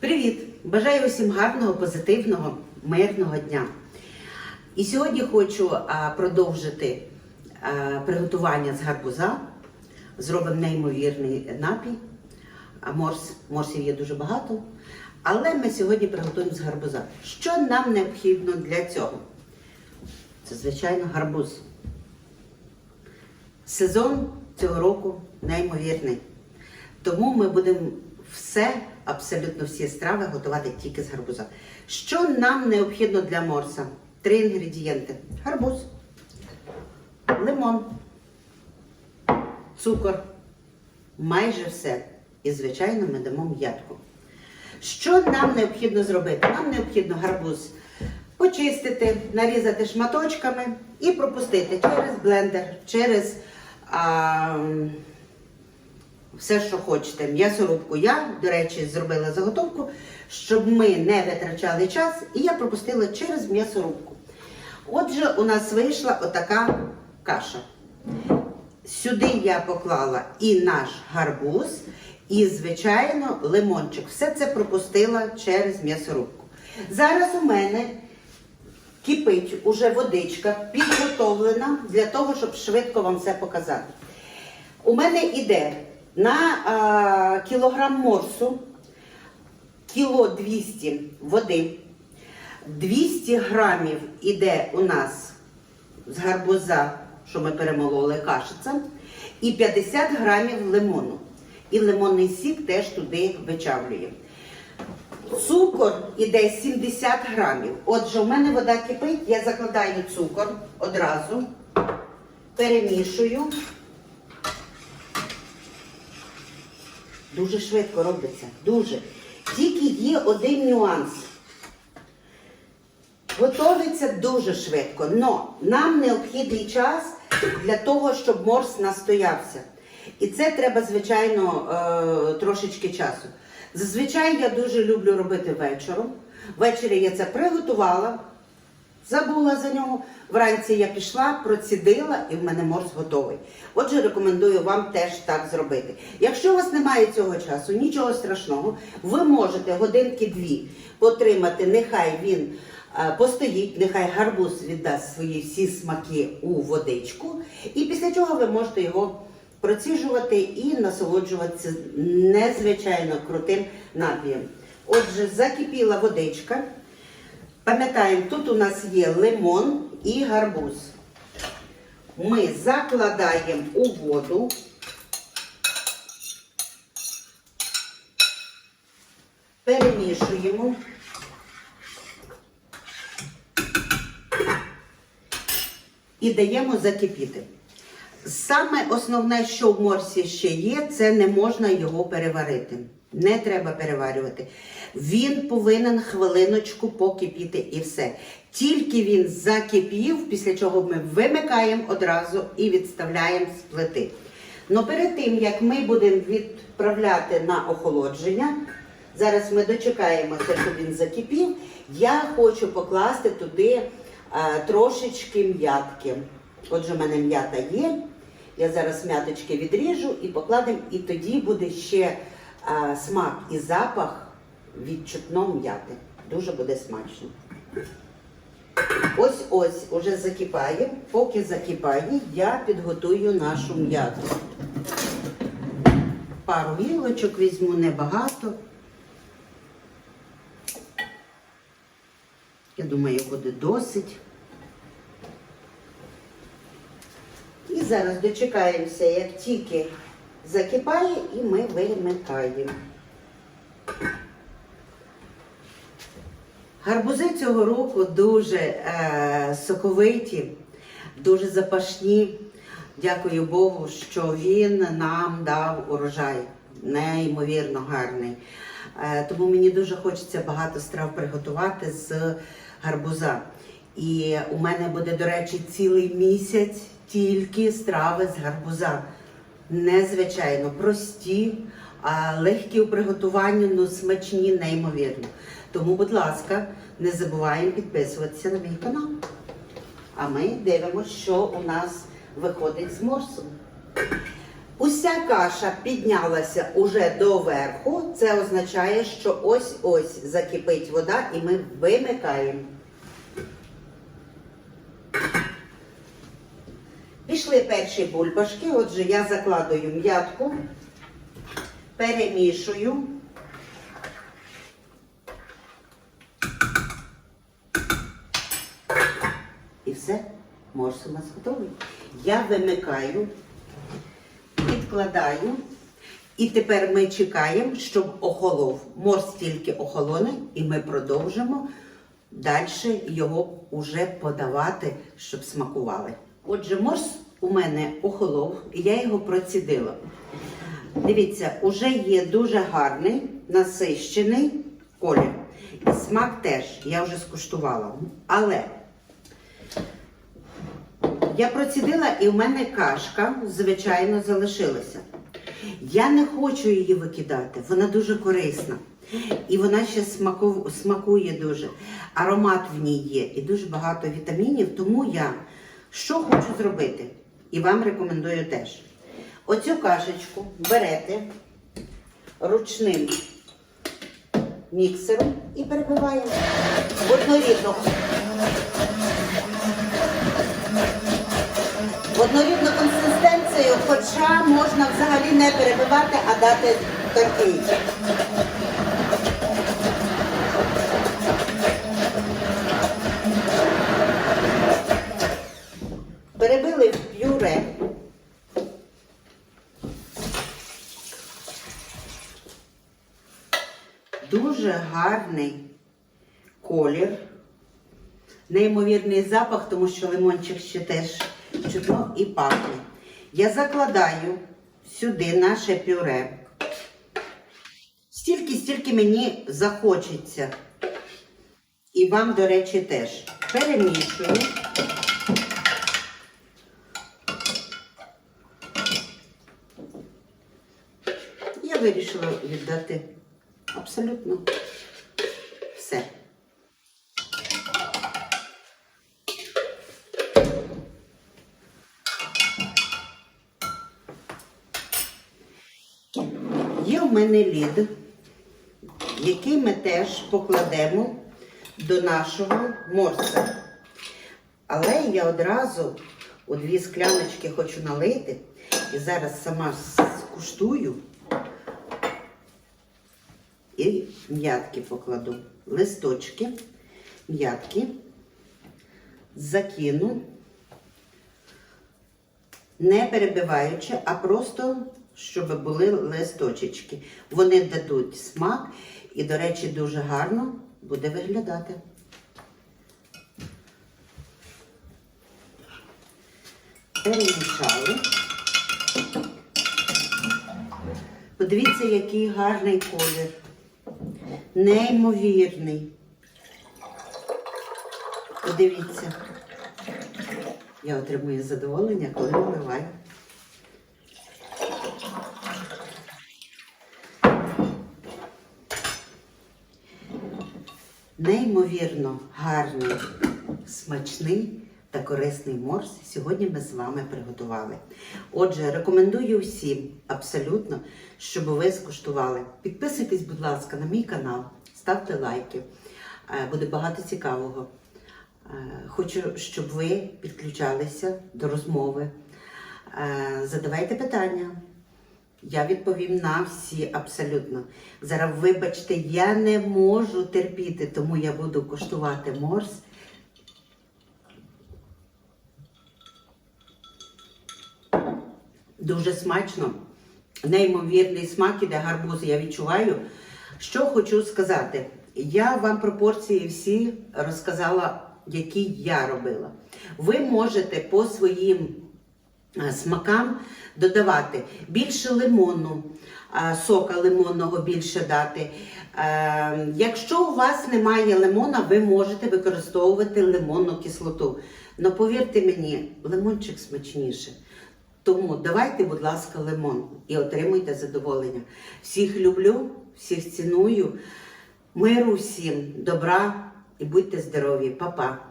Привіт! Бажаю усім гарного, позитивного, мирного дня. І сьогодні хочу а, продовжити а, приготування з гарбуза. Зробимо неймовірний напій. А морс, морсів є дуже багато. Але ми сьогодні приготуємо з гарбуза. Що нам необхідно для цього? Це, звичайно, гарбуз. Сезон цього року неймовірний. Тому ми будемо все, абсолютно всі страви готувати тільки з гарбуза. Що нам необхідно для морса? Три інгредієнти: гарбуз, лимон, цукор, майже все. І, звичайно, ми дамо м'ятку. Що нам необхідно зробити? Нам необхідно гарбуз почистити, нарізати шматочками і пропустити через блендер, через а, все, що хочете. М'ясорубку. Я, до речі, зробила заготовку, щоб ми не витрачали час, і я пропустила через м'ясорубку. Отже, у нас вийшла отака каша. Сюди я поклала і наш гарбуз, і, звичайно, лимончик. Все це пропустила через м'ясорубку. Зараз у мене кипить уже водичка, підготовлена для того, щоб швидко вам все показати. У мене йде на а, кілограм морсу кіло 200 води, 200 грамів іде у нас з гарбуза, що ми перемололи кашиця, і 50 грамів лимону. І лимонний сік теж туди вичавлюємо. Цукор іде 70 грамів. Отже, у мене вода кипить, я закладаю цукор одразу, перемішую. Дуже швидко робиться. Дуже. Тільки є один нюанс. Готовиться дуже швидко, але нам необхідний час для того, щоб морс настоявся. І це треба, звичайно, е, трошечки часу. Зазвичай я дуже люблю робити вечором. Ввечері я це приготувала, забула за нього. Вранці я пішла, процідила і в мене морс готовий. Отже, рекомендую вам теж так зробити. Якщо у вас немає цього часу, нічого страшного, ви можете годинки-дві потримати, нехай він е, постоїть, нехай гарбуз віддасть свої всі смаки у водичку, і після чого ви можете його проціжувати і насолоджуватися незвичайно крутим напієм. Отже, закипіла водичка. Пам'ятаємо, тут у нас є лимон і гарбуз. Ми закладаємо у воду. Перемішуємо. І даємо закипіти. Саме основне, що в морсі ще є, це не можна його переварити. Не треба переварювати. Він повинен хвилиночку покипіти і все. Тільки він закипів, після чого ми вимикаємо одразу і відставляємо з плити. Но перед тим, як ми будемо відправляти на охолодження, зараз ми дочекаємося, щоб він закипів. Я хочу покласти туди а, трошечки м'ятки. Отже, в мене м'ята є. Я зараз м'яточки відріжу і покладемо, і тоді буде ще а, смак і запах відчутно м'яти. Дуже буде смачно. Ось ось уже закипає. Поки закипає, я підготую нашу м'яту. Пару гілочок візьму небагато. Я думаю, буде досить. І зараз дочекаємося, як тільки закипає, і ми вимикаємо. Гарбузи цього року дуже е, соковиті, дуже запашні. Дякую Богу, що він нам дав урожай. Неймовірно гарний. Е, тому мені дуже хочеться багато страв приготувати з гарбуза. І у мене буде, до речі, цілий місяць тільки страви з гарбуза. Незвичайно прості, легкі у приготуванні, ну смачні, неймовірно. Тому, будь ласка, не забуваємо підписуватися на мій канал. А ми дивимося, що у нас виходить з морсом. Уся каша піднялася уже до верху. Це означає, що ось-ось закипить вода і ми вимикаємо. Пішли перші бульбашки. Отже, я закладую м'ятку, перемішую. І все, морс у нас готовий. Я вимикаю, підкладаю. І тепер ми чекаємо, щоб охолов. Морс тільки охолоне, і ми продовжимо далі його вже подавати, щоб смакували. Отже, морс у мене охолов, і я його процідила. Дивіться, уже є дуже гарний, насищений колір. І смак теж, я вже скуштувала. Але я процідила і в мене кашка, звичайно, залишилася. Я не хочу її викидати, вона дуже корисна. І вона ще смаку- смакує дуже. Аромат в ній є і дуже багато вітамінів. Тому я що хочу зробити? І вам рекомендую теж. Оцю кашечку берете ручним міксером і перебиваємо в однорідну консистенцію, хоча можна взагалі не перебивати, а дати такий. Дуже гарний колір. Неймовірний запах, тому що лимончик ще теж чудно і пахне. Я закладаю сюди наше пюре. Стільки, стільки мені захочеться. І вам, до речі, теж перемішую. Я вирішила віддати абсолютно все. Є в мене лід, який ми теж покладемо до нашого морса. Але я одразу у дві скляночки хочу налити і зараз сама скуштую і м'ятки покладу. Листочки, м'ятки, закину, не перебиваючи, а просто щоб були листочечки. Вони дадуть смак і, до речі, дуже гарно буде виглядати. Перемішали. Подивіться, який гарний колір. Неймовірний. Подивіться. Я отримую задоволення, коли наливаю. Неймовірно гарний, смачний та корисний морс сьогодні ми з вами приготували. Отже, рекомендую всім абсолютно, щоб ви скуштували. Підписуйтесь, будь ласка, на мій канал, ставте лайки. Е, Буде багато цікавого. Е, Хочу, щоб ви підключалися до розмови. Е, Задавайте питання. Я відповім на всі абсолютно. Зараз, вибачте, я не можу терпіти, тому я буду коштувати морс. Дуже смачно. Неймовірний смак іде гарбуз, я відчуваю. Що хочу сказати, я вам пропорції всі розказала, які я робила. Ви можете по своїм е, смакам додавати більше лимону, е, сока лимонного більше дати. Е, Якщо у вас немає лимона, ви можете використовувати лимонну кислоту. Но повірте мені, лимончик смачніше. Тому давайте, будь ласка, лимон і отримуйте задоволення. Всіх люблю, всіх ціную. Миру всім, добра і будьте здорові, Па-па.